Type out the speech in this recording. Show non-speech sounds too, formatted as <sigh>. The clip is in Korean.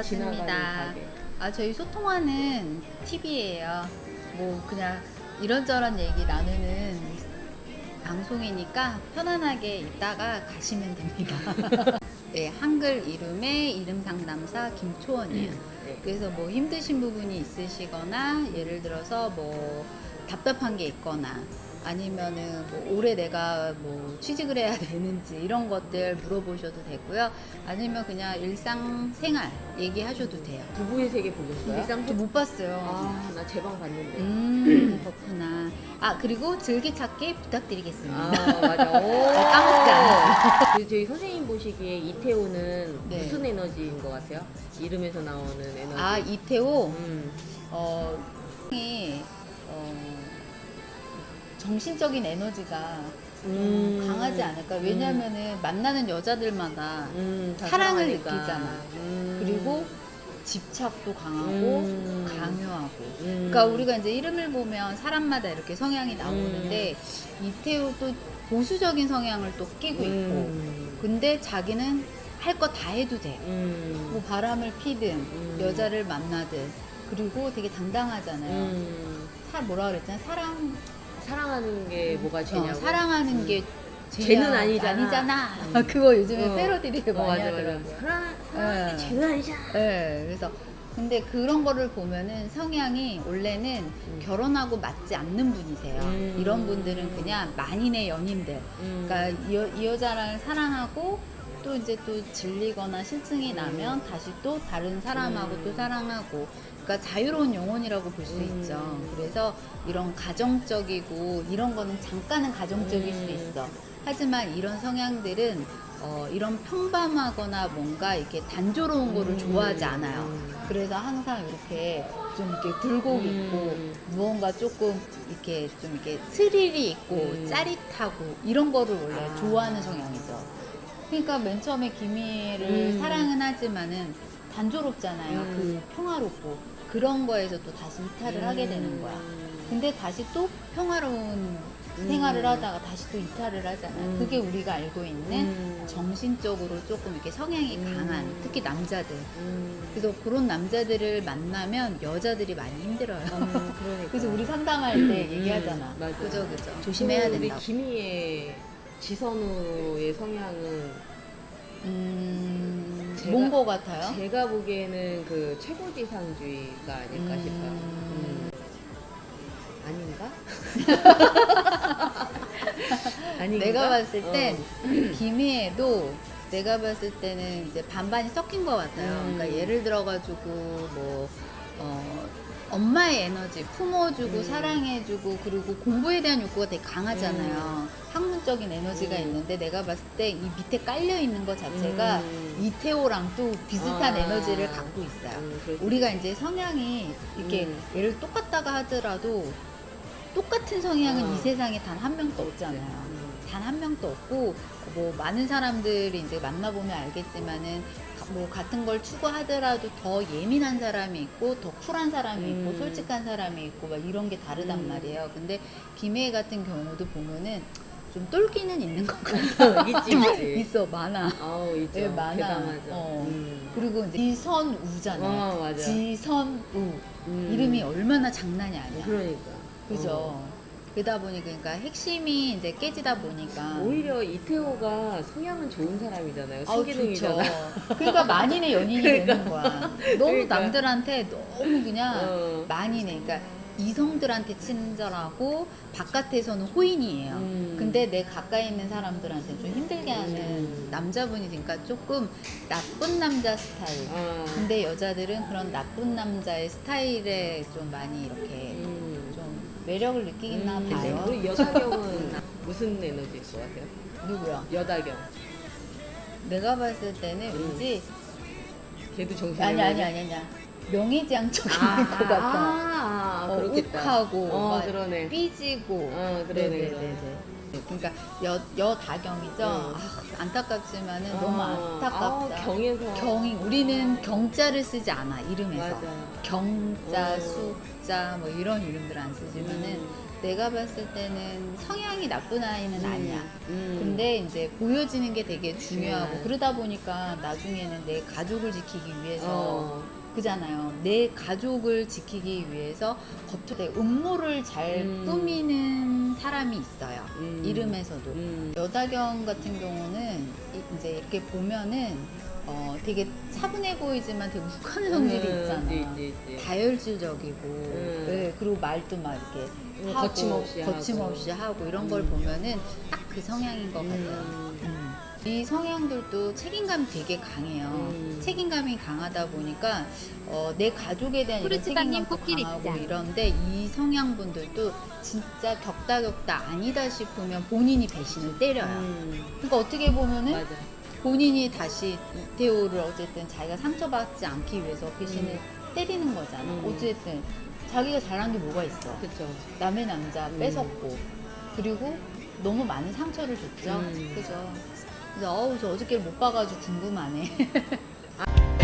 반갑습니다. 지나가는. 아, 저희 소통하는 TV예요. 뭐 그냥 이런저런 얘기 나누는 방송이니까 편안하게 있다가 가시면 됩니다. <laughs> 네, 한글 이름의 이름 상담사 김초원이에요. 네. 그래서 뭐 힘드신 부분이 있으시거나 예를 들어서 뭐 답답한 게 있거나 아니면은 뭐 올해 내가 뭐 취직을 해야 되는지 이런 것들 물어보셔도 되고요. 아니면 그냥 일상 생활 얘기하셔도 돼요. 부부의 세계 보셨어요? 일상 못 봤어요. 아, 나 제 방 봤는데. 음, 그렇구나. 아, 그리고 즐기찾기 부탁드리겠습니다. 아, 맞아. <laughs> 오. 아, 까먹지 않았어요. 그 저희 선생님 보시기에 이태호는 네. 무슨 에너지인 것 같아요? 이름에서 나오는 에너지. 아, 이태호, 음. 어, 이, 어, 정신적인 에너지가 좀 음. 강하지 않을까. 왜냐면은 만나는 여자들마다 음, 다 사랑을 사랑하니까. 느끼잖아. 음. 그리고 집착도 강하고 음. 강요하고. 음. 그러니까 우리가 이제 이름을 보면 사람마다 이렇게 성향이 나오는데 이태호도 보수적인 성향을 또 끼고 있고. 음. 근데 자기는 할 거 다 해도 돼. 음. 뭐 바람을 피든 음. 여자를 만나든 그리고 되게 당당하잖아요. 음. 사 뭐라 그랬잖아 사랑 사랑하는 게 뭐가 죄냐고. 어, 사랑하는 음. 게 죄는 아니잖아. 아니잖아. 음. 그거 요즘에 어. 패러디를 어, 많이 맞아, 맞아. 하더라고요. 사랑, 사랑하는 예. 게 죄는 아니잖아. 네, 그래서 근데 그런 거를 보면은 성향이 원래는 결혼하고 맞지 않는 분이세요. 음. 이런 분들은 그냥 만인의 연인들. 음. 그러니까 이, 여, 이 여자를 사랑하고 또 이제 또 질리거나 실증이 음. 나면 다시 또 다른 사람하고 음. 또 사랑하고 그러니까 자유로운 영혼이라고 볼수 음. 있죠. 그래서 이런 가정적이고 이런 거는 잠깐은 가정적일 음. 수 있어. 하지만 이런 성향들은 어, 이런 평범하거나 뭔가 이렇게 단조로운 거를 음. 좋아하지 않아요. 음. 그래서 항상 이렇게 좀 이렇게 굴곡 있고 음. 무언가 조금 이렇게 좀 이렇게 스릴이 있고 음. 짜릿하고 이런 거를 원래 아. 좋아하는 성향이죠. 그러니까 맨 처음에 김희애를 음. 사랑은 하지만은 단조롭잖아요. 음. 그 평화롭고 그런 거에서 또 다시 이탈을 하게 되는 거야. 근데 다시 또 평화로운 생활을 음. 하다가 다시 또 이탈을 하잖아요. 음. 그게 우리가 알고 있는 음. 정신적으로 조금 이렇게 성향이 음. 강한 특히 남자들. 음. 그래서 그런 남자들을 만나면 여자들이 많이 힘들어요. 음, 그러니까. <laughs> 그래서 우리 상담할 때 음, 얘기하잖아. 맞아. 그죠, 그죠. 조심해야 된다. 우리 김희애 지선우의 성향은 음, 제가- 뭔거 같아요? 제가 보기에는 그 최고지상주의가 아닐까 음. 싶어요. 음. 아닌가? <laughs> 아닌가? 내가 봤을 땐 어. <clears throat> 김희애도 내가 봤을 때는 이제 반반이 섞인 것 같아요. 음. 그러니까 예를 들어가지고 뭐 어, 엄마의 에너지 품어주고 음. 사랑해주고 그리고 공부에 대한 욕구가 되게 강하잖아요. 학문적인 에너지가 음. 있는데 내가 봤을 때 이 밑에 깔려 있는 것 자체가 음. 이태호랑 또 비슷한 아. 에너지를 갖고 있어요. 음, 우리가 이제 성향이 이렇게 음. 얘를 똑같다가 하더라도 똑같은 성향은 아. 이 세상에 단 한 명도 있- 없잖아요. 음. 단한 명도 없고 뭐 많은 사람들이 이제 만나보면 알겠지만은 가- 뭐 같은 걸 추구하더라도 더 예민한 사람이 있고 더 쿨한 사람이 있고 음. 솔직한 사람이 있고 막 이런 게 다르단 음. 말이에요. 근데 김혜 같은 경우도 보면은 좀 똘끼는 있는 것 같아. <laughs> 있지, 있지. 있어 많아. 아우, 있죠. 예, 많아. 대담하죠. 어. 음. 그리고 이제 지선우잖아. 어, 맞아. 지선우 음. 이름이 얼마나 장난이 아니야. 그러니까. 그죠. 어. 그러다 보니 그러니까 핵심이 이제 깨지다 보니까 오히려 이태호가 성향은 좋은 사람이잖아요. 아우, 순기능이잖아. 좋죠. 그러니까 만인의 연인이 되는 거야. 너무 그러니까. 남들한테 너무 그냥 어. 만인의 그러니까 이성들한테 친절하고 바깥에서는 호인이에요. 음. 근데 내 가까이 있는 사람들한테 좀 힘들게 하는 음. 남자분이니까 조금 나쁜 남자 스타일. 아. 근데 여자들은 그런 나쁜 남자의 스타일에 좀 많이 이렇게 음. 좀 매력을 느끼나 음. 봐요. 우리 여다경은 무슨 에너지일 것 같아요? 누구야? 여다경. 내가 봤을 때는 음. 왠지 걔도 정신 아니 아니 아니 아니야 명예지향적인 <laughs> 것 같아. 아, 아, 어, 그렇겠다. 욱하고 어, 막 그러네. 삐지고. 어, 그러네, 네네네네. 그러니까 여 여다경이죠. 음. 아, 안타깝지만은 어, 너무 안타깝다. 아, 경에서. 경이 우리는 경자를 쓰지 않아 이름에서 맞아. 경자 어. 숫자 뭐 이런 이름들 안 쓰지만은 음. 내가 봤을 때는 성향이 나쁜 아이는 아니야. 음. 근데 이제 보여지는 게 되게 중요하고 중요해. 그러다 보니까 나중에는 내 가족을 지키기 위해서 어. 그잖아요. 내 가족을 지키기 위해서 겉으로 음모를 잘 음. 꾸미는 사람이 있어요. 음. 이름에서도. 음. 여다경 같은 경우는 이- 이제 이렇게 보면은 어, 되게 차분해 보이지만 되게 욱하는 성질이 음, 있잖아. 있지, 있지, 있지. 다혈질적이고, 음. 네, 그리고 말도 막 이렇게 음, 하고, 거침없이 하고. 거침없이 하고 이런 걸 음. 보면은 딱 그 성향인 것 같아요. 음. 음. 이 성향들도 책임감이 되게 강해요. 음. 책임감이 강하다 보니까 어, 내 가족에 대한 이런 책임감도 코끼리 강하고. 이런데 이 성향분들도 진짜 격다격다 아니다 싶으면 본인이 배신을 때려요. 음. 그러니까 어떻게 보면은 맞아. 본인이 다시 이태호를 어쨌든 자기가 상처받지 않기 위해서 배신을 때리는 거잖아. 음. 어쨌든 자기가 잘한 게 뭐가 있어. 그쵸. 남의 남자 음. 뺏었고 그리고 너무 많은 상처를 줬죠. 음. 그죠. 그래서 어우 저 어저께 못 봐가지고 궁금하네. <laughs>